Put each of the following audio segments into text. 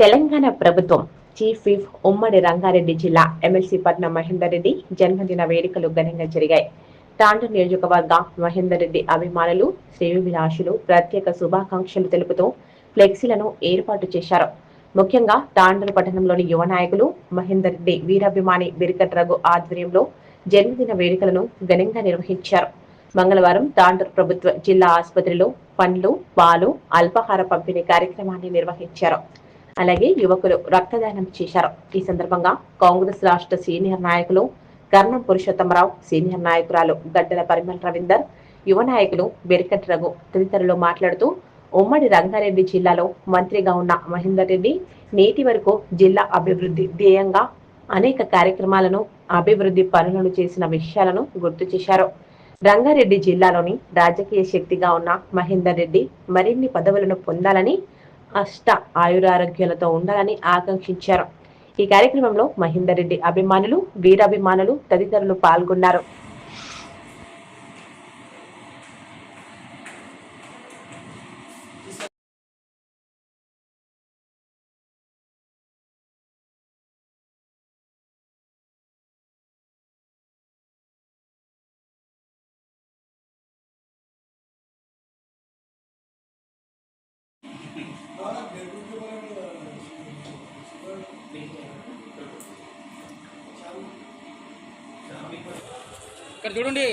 తెలంగాణ ప్రభుత్వం chief whip ఉమ్మడి రంగారెడ్డి జిల్లా ఎమ్మెల్సీ పట్నం మహేందర్ రెడ్డి జన్మదిన వేడుకలు ఘనంగా జరిగాయి. తాండూరు నియోజకవర్గ మహేందర్ రెడ్డి అభిమానులు శ్రీవిలాషులు ప్రత్యేక శుభాకాంక్షలు తెలుపుతూ ఫ్లెక్సీలను ఏర్పాటు చేశారు. ముఖ్యంగా తాండూరు పట్టణంలోని యువ నాయకులు మహేందర్ రెడ్డి వీరాభిమాని బిరికట్ రఘు ఆధ్వర్యంలో జన్మదిన వేడుకలను ఘనంగా నిర్వహించారు. మంగళవారం తాండూరు ప్రభుత్వ జిల్లా ఆసుపత్రిలో పండ్లు పాలు అల్పాహార పంపిణీ కార్యక్రమాన్ని నిర్వహించారు. అలాగే యువకులు రక్తదానం చేశారు. ఈ సందర్భంగా కాంగ్రెస్ రాష్ట్ర సీనియర్ నాయకులు కర్ణం పురుషోత్తమరావు సీనియర్ నాయకురాలు గడ్డల పరిమల్ రవీందర్ యువ నాయకులు బెరికట్ రఘు తదితరులు మాట్లాడుతూ ఉమ్మడి రంగారెడ్డి జిల్లాలో మంత్రిగా ఉన్న మహేందర్ రెడ్డి నేటి వరకు జిల్లా అభివృద్ధి ధ్యేయంగా అనేక కార్యక్రమాలను అభివృద్ధి పనులను చేసిన విషయాలను గుర్తు చేశారు. రంగారెడ్డి జిల్లాలోని రాజకీయ శక్తిగా ఉన్న మహేందర్ రెడ్డి మరిన్ని పదవులను పొందాలని అష్ట ఆయురారోగ్యాలతో ఉండాలని ఆకాంక్షించారు. ఈ కార్యక్రమంలో మహేందర్ రెడ్డి అభిమానులు వీరాభిమానులు తదితరులు పాల్గొన్నారు. ఇక్కడ చూడండి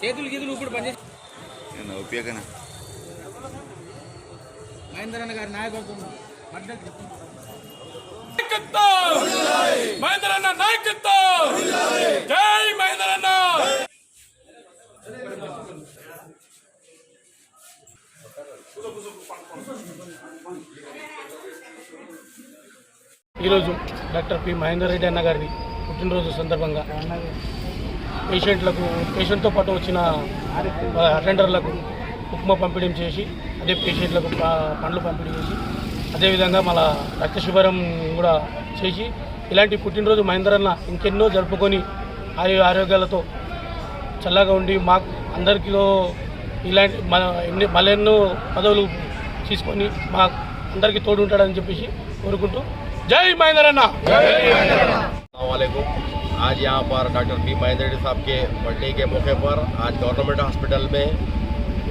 చేతులు గీతులు ఇప్పుడు పనిచేసి నేను ఉపయోగన మహేందర్ అన్న గారి నాయకత్వం మద్దతు నాయకత్వం మహేందర్ అన్న నాయకత్వం! జై మహేందర్ ఈరోజు డాక్టర్ పి మహేందర్ రెడ్డి అన్న గారి పుట్టినరోజు సందర్భంగా పేషెంట్లకు పేషెంట్తో పాటు వచ్చిన అటెండర్లకు ఉప్మా పంపిణీ చేసి అదే పేషెంట్లకు పండ్లు పంపిణీ చేసి అదేవిధంగా మళ్ళా రక్త శిబిరం కూడా చేసి ఇలాంటి పుట్టినరోజు మహేందర్ అన్న ఇంకెన్నో జరుపుకొని ఆయు ఆరోగ్యాలతో చల్లగా ఉండి మాకు అందరికీ ఇలాంటి మన ఎన్ని మళ్ళెన్నో పదవులు తీసుకొని మా అందరికీ తోడు ఉంటాడని చెప్పేసి కోరుకుంటూ జై మహేందర్ అన్న वालेकुम आज यहाँ पर डॉक्टर पी महेंद्र रेड्डी साहब के बर्थडे के मौके पर आज गवर्नमेंट हॉस्पिटल में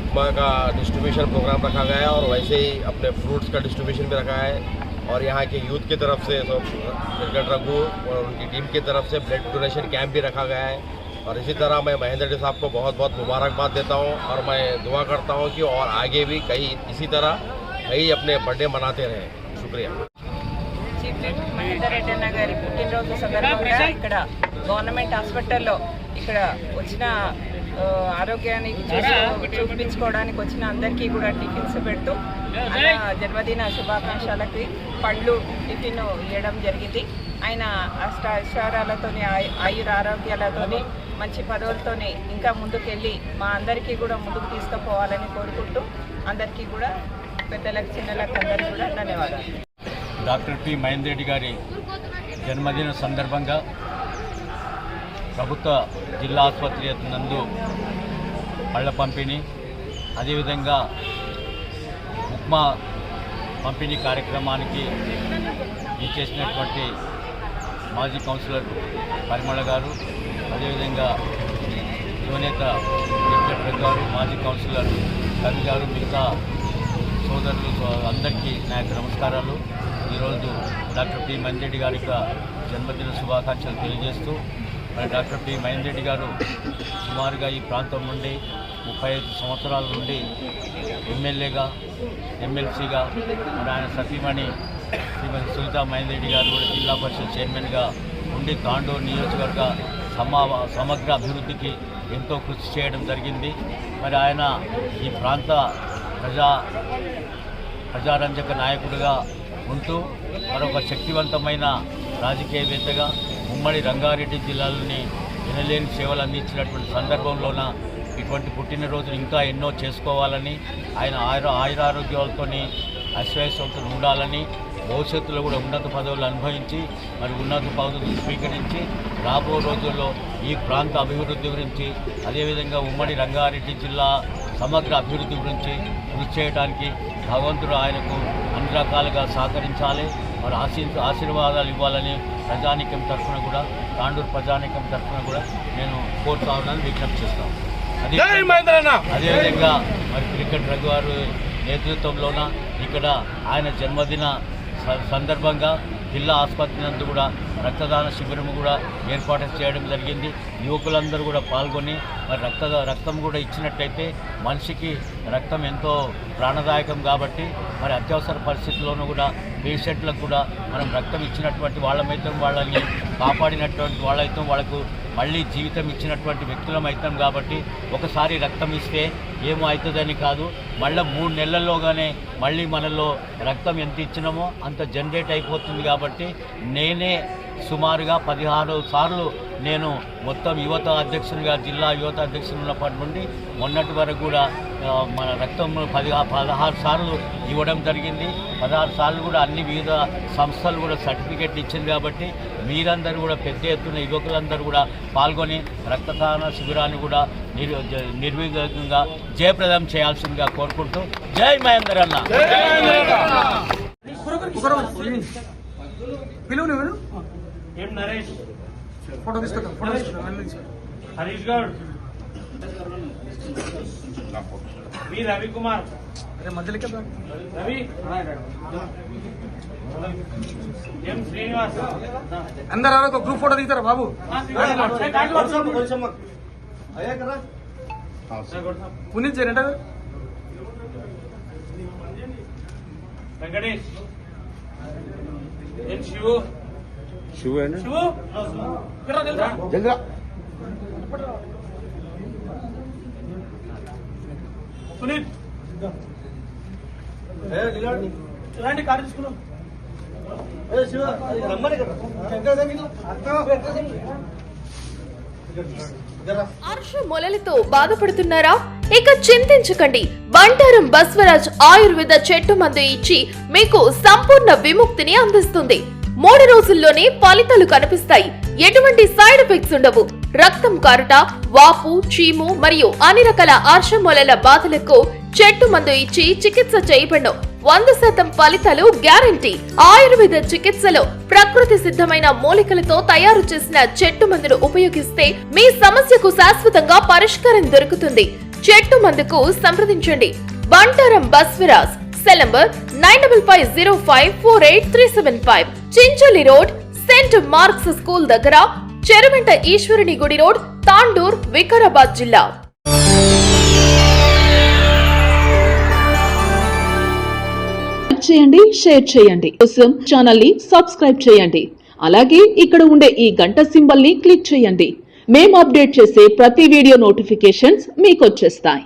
उपमा का डिस्ट्रीब्यूशन प्रोग्राम रखा गया है और वैसे ही अपने फ्रूट्स का डिस्ट्रीब्यूशन भी रखा है और यहाँ के यूथ की तरफ से तो क्रिकेट रघु और उनकी टीम की तरफ से ब्लड डोनेशन कैंप भी रखा गया है और इसी तरह मैं महेंद्र रेड्डी साहब को बहुत बहुत मुबारकबाद देता हूँ और मैं दुआ करता हूँ कि और आगे भी कई इसी तरह कई अपने बर्थडे मनाते रहें शुक्रिया చీఫ్ జస్టిస్ మహేందర్ రెడ్డి అన్న గారి పుట్టినరోజు సందర్భంగా ఇక్కడ గవర్నమెంట్ హాస్పిటల్లో ఇక్కడ వచ్చిన ఆ, ఆరోగ్యాన్ని చూసు- చూపించుకోవడానికి వచ్చిన అందరికీ కూడా టిఫిన్స్ పెడుతూ ఆయన జన్మదిన శుభాకాంక్షలకి పళ్ళు టిఫిన్ ఇవ్వడం జరిగింది ఆయన అష్ట ఐశ్వర్యాలతోని ఆయు- ఆయుర ఆరోగ్యాలతోని మంచి పదవులతోనే ఇంకా ముందుకెళ్ళి మా అందరికీ కూడా ముందుకు తీసుకుపోవాలని కోరుకుంటూ అందరికీ కూడా పెద్దలకు చిన్నలకు అందరికీ కూడా ధన్యవాదాలు. డాక్టర్ పి మహేందర్ రెడ్డి గారి జన్మదిన సందర్భంగా ప్రభుత్వ జిల్లా ఆసుపత్రి నందు పళ్ళ పంపిణీ అదేవిధంగా ఉప్మా పంపిణీ కార్యక్రమానికి ఇచ్చేసినటువంటి మాజీ కౌన్సిలర్ పరిమళ గారు అదేవిధంగా యువనేత వెంకట్రావు గారు మాజీ కౌన్సిలర్ కవి గారు మిగతా సోదరులు అందరికీ నా యొక్క నమస్కారాలు. ఈరోజు డాక్టర్ పి మహేందరెడ్డి గారి యొక్క జన్మదిన శుభాకాంక్షలు తెలియజేస్తూ మరి డాక్టర్ పి మహేందరెడ్డి గారు సుమారుగా ఈ ప్రాంతం నుండి ముప్పై ఐదు సంవత్సరాల నుండి ఎమ్మెల్యేగా ఎమ్మెల్సీగా మరి ఆయన సతీమణి శ్రీమతి సునీతా మహేందరెడ్డి గారు కూడా జిల్లా పరిషత్ చైర్మన్గా ఉండి తాండూరు నియోజకవర్గ సమా సమగ్ర అభివృద్ధికి ఎంతో కృషి చేయడం జరిగింది. మరి ఆయన ఈ ప్రాంత ప్రజా ప్రజారంజక నాయకుడిగా ఉంటూ మరొక శక్తివంతమైన రాజకీయవేత్తగా ఉమ్మడి రంగారెడ్డి జిల్లాలోని వినలేని సేవలు అందించినటువంటి సందర్భంలోన ఇటువంటి పుట్టినరోజులు ఇంకా ఎన్నో చేసుకోవాలని ఆయన ఆయుర ఆయురారోగ్యాలతో ఐశ్వర్యవంతులు ఉండాలని భవిష్యత్తులో కూడా ఉన్నత పదవులు అనుభవించి మరి ఉన్నత పదవులు స్వీకరించి రాబో రోజుల్లో ఈ ప్రాంత అభివృద్ధి గురించి అదేవిధంగా ఉమ్మడి రంగారెడ్డి జిల్లా సమగ్ర అభివృద్ధి గురించి కృషి చేయడానికి భగవంతుడు ఆయనకు అన్ని రకాలుగా సహకరించాలి. మరి ఆశీ ఆశీర్వాదాలు ఇవ్వాలని ప్రజానికం తరఫున కూడా తాండూరు ప్రజానికం తరఫున కూడా నేను కోరుతా ఉన్నాను విజ్ఞప్తి చేస్తాను. అదే అదేవిధంగా మరి క్రికెట్ రఘు గారు నేతృత్వంలోన ఇక్కడ ఆయన జన్మదిన స- సందర్భంగా జిల్లా ఆసుపత్రి నందు కూడా రక్తదాన శిబిరం కూడా ఏర్పాటు చేయడం జరిగింది. యువకులందరూ కూడా పాల్గొని మరి రక్త రక్తం కూడా ఇచ్చినట్టయితే మనిషికి రక్తం ఎంతో ప్రాణదాయకం కాబట్టి మరి అత్యవసర పరిస్థితుల్లోనూ కూడా పేషెంట్లకు కూడా మనం రక్తం ఇచ్చినటువంటి వాళ్ళమైతే వాళ్ళని కాపాడినటువంటి వాళ్ళైతే వాళ్ళకు మళ్ళీ జీవితం ఇచ్చినటువంటి వ్యక్తులం అవుతాం కాబట్టి ఒకసారి రక్తం ఇస్తే ఏమో అవుతుందని కాదు. మళ్ళీ మూడు నెలల్లోగానే మళ్ళీ మనలో రక్తం ఎంత ఇచ్చినామో అంత జనరేట్ అయిపోతుంది కాబట్టి నేనే సుమారుగా పదిహారు సార్లు నేను మొత్తం యువత అధ్యక్షునిగా జిల్లా యువత అధ్యక్షుని ఉన్నప్పటి నుండి మొన్నటి వరకు కూడా మన రక్తం పది పదహారు సార్లు ఇవ్వడం జరిగింది. పదహారు సార్లు కూడా అన్ని వివిధ సంస్థలు కూడా సర్టిఫికెట్ ఇచ్చింది కాబట్టి మీరందరూ కూడా పెద్ద ఎత్తున యువకులందరూ కూడా పాల్గొని రక్తదాన శిబిరాన్ని కూడా నిర్ నిర్విఘ్నంగా జయప్రదం చేయాల్సిందిగా కోరుకుంటూ జై మహేందర్ అన్న. ఏం నరేష్? ఫోటో తీసుకుంటాం ఫోటో తీసుకుంటాం హరీష్ గౌడ్ వి రవికుమార్ రవి? ఎం శ్రీనివాస్? అందరూ ఒక గ్రూప్ ఫోటో దిగుతారా బాబు? పునీత్ చేయండి వెంకటేష్. ఎన్ శివు? శివు ఇలాంటి కార్డు తీసుకున్నాం ఆర్ష మొలలతో బాధపడుతున్నారా? ఇక చింతించకండి. బంటారం బస్వరాజ్ ఆయుర్వేద చెట్టు మందు ఇచ్చి మీకు సంపూర్ణ విముక్తిని అందిస్తుంది. మూడు రోజుల్లోనే ఫలితాలు కనిపిస్తాయి. ఎటువంటి సైడ్ ఎఫెక్ట్స్ ఉండవు. రక్తం కారుట వాపు చీము మరియు అన్ని రకాల ఆర్షమూలల బాధలకు చెట్టు మందు ఇచ్చి చికిత్స చేయబడను. వంద శాతం ఫలితాలు గ్యారంటీ. ఆయుర్వేద చికిత్సలో ప్రకృతి సిద్ధమైన మూలికలతో తయారు చేసిన చెట్టు మందును ఉపయోగిస్తే మీ సమస్యకు శాశ్వతంగా పరిష్కారం దొరుకుతుంది. చెట్టు మందుకు సంప్రదించండి. Bantaram Baswaraj cell number nine double five zero five four eight three seven five Chincholi road saint marks school దగ్గర చెరువెంట ఈశ్వరుని గుడి రోడ్ తాండూర్ వికారాబాద్ జిల్లా. చేయండి షేర్ చేయండి. కోసం ఛానల్ని సబ్స్క్రైబ్ చేయండి. అలాగే ఇక్కడ ఉండే ఈ గంట సింబల్ని క్లిక్ చేయండి. మేము అప్డేట్ చేసే ప్రతి వీడియో నోటిఫికేషన్స్ మీకు వచ్చేస్తాయి.